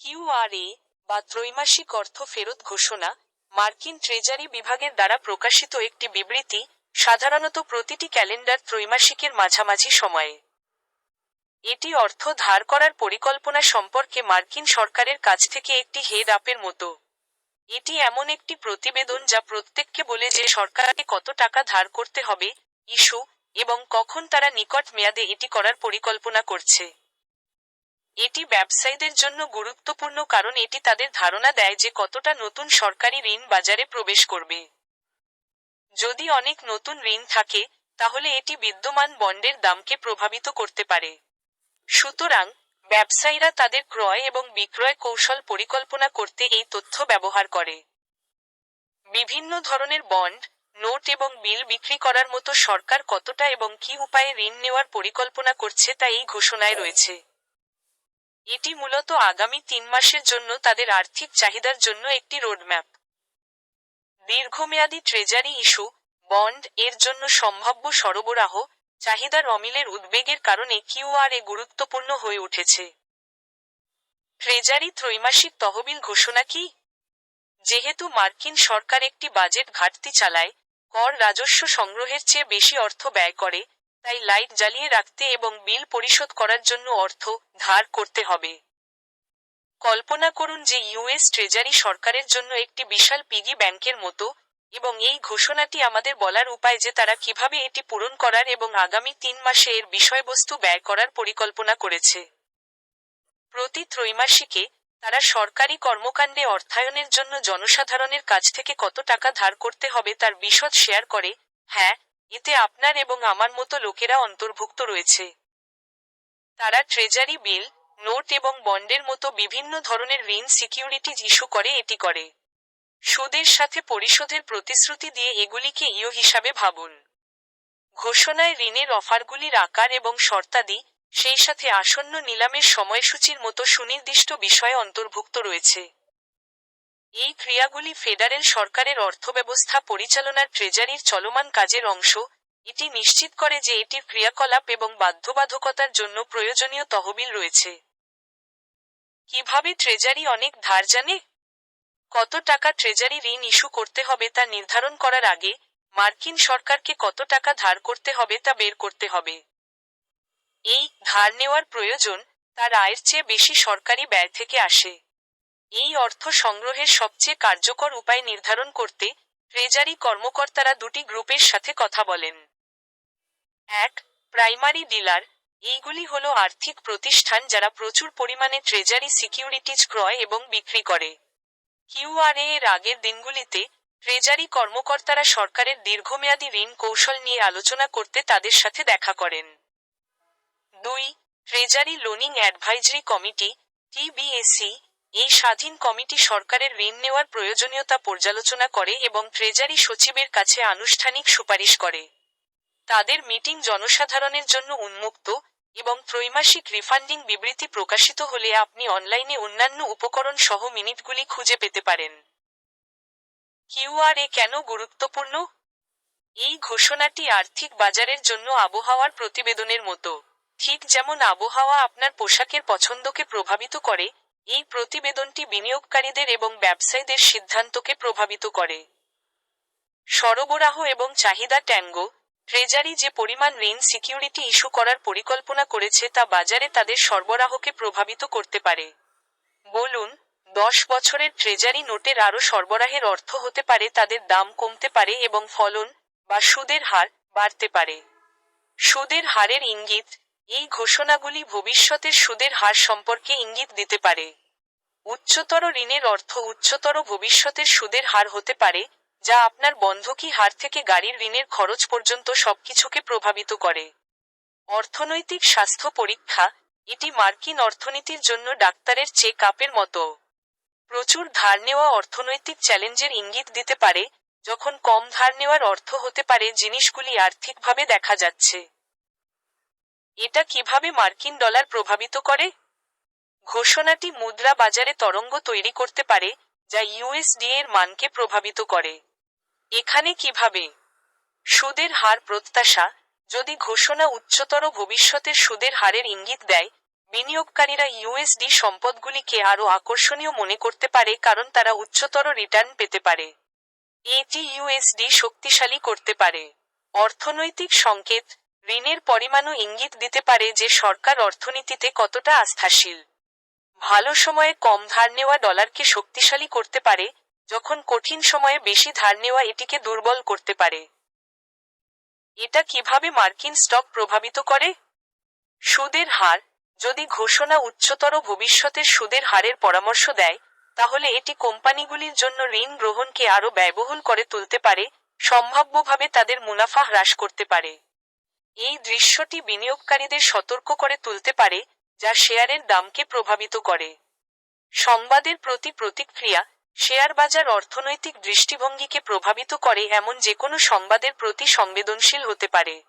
কিউআরএ বা ত্রৈমাসিক অর্থ ফেরত ঘোষণা মার্কিন ট্রেজারি বিভাগের দ্বারা প্রকাশিত একটি বিবৃতি সাধারণত প্রতিটি ক্যালেন্ডার ত্রৈমাসিকের মাঝামাঝি সময়ে। এটি অর্থ ধার করার পরিকল্পনা সম্পর্কে মার্কিন সরকারের কাছ থেকে একটি হেড আপের মতো। এটি এমন একটি প্রতিবেদন যা প্রত্যেককে বলে যে সরকারকে কত টাকা ধার করতে হবে, ইস্যু এবং কখন তারা নিকট মেয়াদে এটি করার পরিকল্পনা করছে। এটি ব্যবসায়ীদের জন্য গুরুত্বপূর্ণ কারণ এটি তাদের ধারণা দেয় যে কতটা নতুন সরকারি ঋণ বাজারে প্রবেশ করবে। যদি অনেক নতুন ঋণ থাকে, তাহলে এটি বিদ্যমান বন্ডের দামকে প্রভাবিত করতে পারে। সুতরাং, ব্যবসায়ীরা তাদের ক্রয় এবং বিক্রয় কৌশল পরিকল্পনা করতে এই তথ্য ব্যবহার করে। বিভিন্ন ধরনের বন্ড, নোট এবং বিল বিক্রি করার মতো সরকার কতটা এবং কি উপায়ে ঋণ নেওয়ার পরিকল্পনা করছে তা এই ঘোষণায় রয়েছে। এটি মূলত আগামী তিন মাসের জন্য তাদের আর্থিক চাহিদার জন্য একটি রোডম্যাপ। দীর্ঘমেয়াদী ট্রেজারি ইস্যু, বন্ড এর জন্য সম্ভাব্য সরবরাহ, চাহিদার অমিলের উদ্বেগের কারণে কিউআরএ গুরুত্বপূর্ণ হয়ে উঠেছে। ট্রেজারি ত্রৈমাসিক তহবিল ঘোষণা কি? যেহেতু মার্কিন সরকার একটি বাজেট ঘাটতি চালায়, কর রাজস্ব সংগ্রহের চেয়ে বেশি অর্থ ব্যয় করে তাই লাইট জ্বালিয়ে রাখতে এবং বিল পরিশোধ করার জন্য অর্থ ধার করতে হবে। কল্পনা করুন যে ইউএস ট্রেজারি সরকারের জন্য একটি বিশাল পিগি ব্যাংকের মতো এবং এই ঘোষণাটি আমাদের বলার উপায় যে তারা কীভাবে এটি পূরণ করার এবং আগামী তিন মাসে এর বিষয়বস্তু ব্যয় করার পরিকল্পনা করেছে। প্রতি ত্রৈমাসিকে তারা সরকারি কর্মকাণ্ডে অর্থায়নের জন্য জনসাধারণের কাছ থেকে কত টাকা ধার করতে হবে তার বিশদ শেয়ার করে হ্যাঁ এতে আপনার এবং আমার মতো লোকেরা অন্তর্ভুক্ত রয়েছে। তারা ট্রেজারি বিল, নোট এবং বন্ডের মতো বিভিন্ন ধরনের ঋণ সিকিউরিটিজ ইস্যু করে, এটি করে। সুদের সাথে পরিশোধের প্রতিশ্রুতি দিয়ে এগুলিকে ইও হিসাবে ভাবুন। ঘোষণায় ঋণের অফারগুলির আকার এবং শর্তাদি, সেই সাথে আসন্ন নিলামের সময়সূচির মতো সুনির্দিষ্ট বিষয় অন্তর্ভুক্ত রয়েছে। এই ক্রিয়াগুলি ফেডারেল সরকারের অর্থব্যবস্থা পরিচালনার ট্রেজারির চলমান কাজের অংশ। এটি নিশ্চিত করে যে এটির ক্রিয়াকলাপ এবং বাধ্যবাধকতার জন্য প্রয়োজনীয় তহবিল রয়েছে। কীভাবে ট্রেজারি অনেক ধার জানে? কত টাকা ট্রেজারি ঋণ ইস্যু করতে হবে তা নির্ধারণ করার আগে মার্কিন সরকারকে কত টাকা ধার করতে হবে তা বের করতে হবে। এই ধার নেওয়ার প্রয়োজন তার আয়ের চেয়ে বেশি সরকারি ব্যয় থেকে আসে। এই অর্থ সংগ্রহের সবচেয়ে কার্যকর উপায় নির্ধারণ করতে ট্রেজারি কর্মকর্তারা দুটি গ্রুপের সাথে কথা বলেন। এক, প্রাইমারি ডিলার। এইগুলি হল আর্থিক প্রতিষ্ঠান যারা প্রচুর পরিমাণে ট্রেজারি সিকিউরিটিজ ক্রয় এবং বিক্রি করে। কিউআরএ এর আগের দিনগুলিতে ট্রেজারি কর্মকর্তারা সরকারের দীর্ঘমেয়াদী ঋণ কৌশল নিয়ে আলোচনা করতে তাদের সাথে দেখা করেন। দুই, treasury loaning advisory committee TBAC এই স্বাধীন কমিটি সরকারের ঋণ নেওয়ার প্রয়োজনীয়তা পর্যালোচনা করে এবং ট্রেজারি সচিবের কাছে আনুষ্ঠানিক সুপারিশ করে। তাদের মিটিং জনসাধারণের জন্য উন্মুক্ত এবং ত্রৈমাসিক রিফান্ডিং বিবৃতি প্রকাশিত হলে আপনি অনলাইনে অন্যান্য উপকরণ সহ মিনিটগুলি খুঁজে পেতে পারেন। কিউআরএ কেন গুরুত্বপূর্ণ? এই ঘোষণাটি আর্থিক বাজারের জন্য আবহাওয়ার প্রতিবেদনের মতো। ঠিক যেমন আবহাওয়া আপনার পোশাকের পছন্দকে প্রভাবিত করে এই প্রতিবেদনটি বিনিয়োগকারীদের এবং ব্যবসায়ীদের সিদ্ধান্তকে প্রভাবিত করে। সরবরাহ এবং চাহিদা ট্যাঙ্গো, ট্রেজারি যে পরিমাণ ঋণ সিকিউরিটি ইস্যু করার পরিকল্পনা করেছে তা বাজারে তাদের সরবরাহকে প্রভাবিত করতে পারে। বলুন, দশ বছরের ট্রেজারি নোটের আরও সরবরাহের অর্থ হতে পারে তাদের দাম কমতে পারে এবং ফলন বা সুদের হার বাড়তে পারে। সুদের হারের ইঙ্গিত এই ঘোষণাগুলি ভবিষ্যতের সুদের হার সম্পর্কে ইঙ্গিত দিতে পারে। উচ্চতর ঋণের অর্থ উচ্চতর ভবিষ্যতের সুদের হার হতে পারে, যা আপনার বন্ধকি হার থেকে গাড়ির ঋণের খরচ পর্যন্ত সবকিছুকে প্রভাবিত করে। অর্থনৈতিক স্বাস্থ্য পরীক্ষা, এটি মার্কিন অর্থনীতির জন্য ডাক্তারের চেক আপের মতো। প্রচুর ধার নেওয়া অর্থনৈতিক চ্যালেঞ্জের ইঙ্গিত দিতে পারে, যখন কম ধার নেওয়ার অর্থ হতে পারে জিনিসগুলি আর্থিকভাবে দেখা যাচ্ছে। এটা কীভাবে মার্কিন ডলার প্রভাবিত করে? ঘোষণাটি মুদ্রা বাজারে তরঙ্গ তৈরি করতে পারে, যা ইউএসডি এর মানকে প্রভাবিত করে। এখানে কীভাবে? সুদের হার প্রত্যাশা, যদি ঘোষণা উচ্চতর ভবিষ্যতের সুদের হারের ইঙ্গিত দেয়, বিনিয়োগকারীরা ইউএসডি সম্পদগুলিকে আরও আকর্ষণীয় মনে করতে পারে কারণ তারা উচ্চতর রিটার্ন পেতে পারে। এটি ইউএসডি শক্তিশালী করতে পারে। অর্থনৈতিক সংকেত ঋণের পরিমাণও ইঙ্গিত দিতে পারে যে সরকার অর্থনীতিতে কতটা আস্থাশীল। ভালো সময়ে কম ধার নেওয়া ডলারকে শক্তিশালী করতে পারে, যখন কঠিন সময়ে বেশি ধার নেওয়া এটিকে দুর্বল করতে পারে। এটা কীভাবে মার্কিন স্টক প্রভাবিত করে? সুদের হার, যদি ঘোষণা উচ্চতর ভবিষ্যতের সুদের হারের পরামর্শ দেয়, তাহলে এটি কোম্পানিগুলির জন্য ঋণ গ্রহণকে আরও ব্যয়বহুল করে তুলতে পারে, সম্ভাব্যভাবে তাদের মুনাফা হ্রাস করতে পারে। এই দৃশ্যটি বিনিয়োগকারীদের সতর্ক করে তুলতে পারে, যা শেয়ারের দামকে প্রভাবিত করে। সংবাদের প্রতি প্রতিক্রিয়া, শেয়ার বাজার অর্থনৈতিক দৃষ্টিভঙ্গিকে প্রভাবিত করে এমন যে কোনো সংবাদের প্রতি সংবেদনশীল হতে পারে।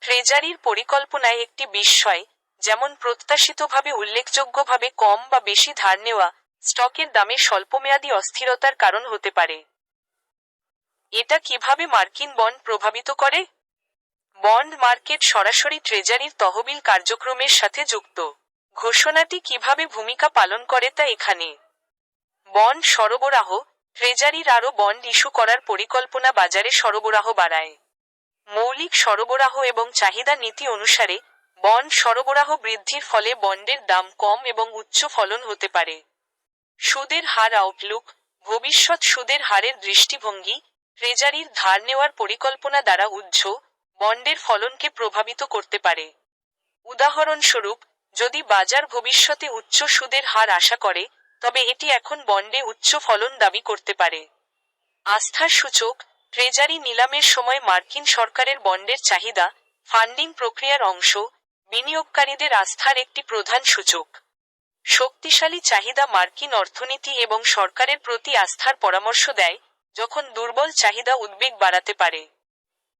ট্রেজারির পরিকল্পনায় একটি বিস্ময়, যেমন প্রত্যাশিতভাবে উল্লেখযোগ্যভাবে কম বা বেশি ধার নেওয়া, স্টকের দামে স্বল্পমেয়াদী অস্থিরতার কারণ হতে পারে। এটা কীভাবে মার্কিন বন্ড প্রভাবিত করে? বন্ড মার্কেট সরাসরি ট্রেজারির তহবিল কার্যক্রমের সাথে যুক্ত। ঘোষণাটি কীভাবে ভূমিকা পালন করে তা এখানে। বন্ড সরবরাহ, ট্রেজারির আরও বন্ড ইস্যু করার পরিকল্পনা বাজারে সরবরাহ বাড়ায়। মৌলিক সরবরাহ এবং চাহিদা নীতি অনুসারে, বন্ড সরবরাহ বৃদ্ধির ফলে বন্ডের দাম কম এবং উচ্চ ফলন হতে পারে। সুদের হার আউটলুক, ভবিষ্যৎ সুদের হারের দৃষ্টিভঙ্গি, ট্রেজারির ধার নেওয়ার পরিকল্পনা দ্বারা উজ্জ বন্ডের ফলনকে প্রভাবিত করতে পারে। উদাহরণস্বরূপ, যদি বাজার ভবিষ্যতে উচ্চ সুদের হার আশা করে, তবে এটি এখন বন্ডে উচ্চ ফলন দাবি করতে পারে। আস্থার সূচক, ট্রেজারি নিলামের সময় মার্কিন সরকারের বন্ডের চাহিদা, ফান্ডিং প্রক্রিয়ার অংশ, বিনিয়োগকারীদের আস্থার একটি প্রধান সূচক। শক্তিশালী চাহিদা মার্কিন অর্থনীতি এবং সরকারের প্রতি আস্থার পরামর্শ দেয়, যখন দুর্বল চাহিদা উদ্বেগ বাড়াতে পারে।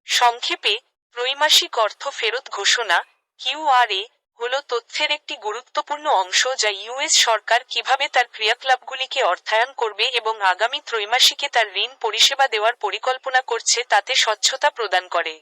সংক্ষেপে ত্রৈমাসিক অর্থ ফেরত ঘোষণা কিউআরএ হল তথ্যের একটি গুরুত্বপূর্ণ অংশ যা ইউএস সরকার কীভাবে তার ক্রিয়াকলাপগুলিকে অর্থায়ন করবে এবং আগামী ত্রৈমাসিকে তার ঋণ পরিষেবা দেওয়ার পরিকল্পনা করছে তাতে স্বচ্ছতা প্রদান করে।